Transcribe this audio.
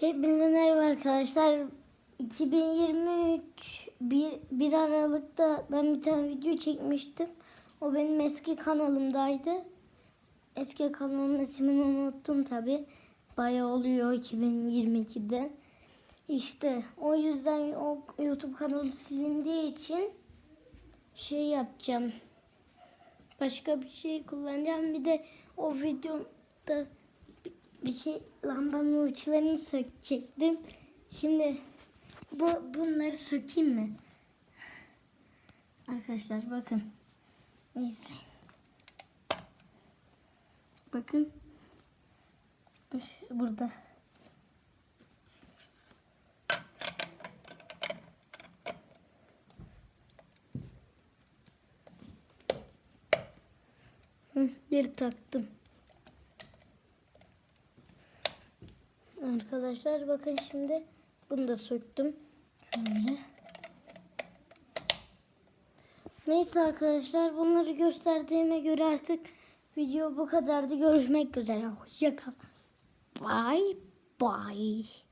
Hepinize merhaba arkadaşlar. 2023 1, 1 Aralık'ta ben bir tane video çekmiştim. O benim eski kanalımdaydı. Eski kanalımın ismini unuttum tabi. Bayağı oluyor 2022'de. İşte o yüzden o YouTube kanalım silindiği için şey yapacağım. Başka bir şey kullanacağım. Bir de o videomda bir şey lambanın uçlarını sökecektim. Şimdi bu bunları sökeyim mi? Arkadaşlar bakın. İzleyin. Bakın. Bak Burada. Hı, bir taktım. Arkadaşlar bakın şimdi bunu da söktüm. Şöyle. Neyse arkadaşlar bunları gösterdiğime göre artık video bu kadardı. Görüşmek üzere. Hoşçakalın. Bye bye.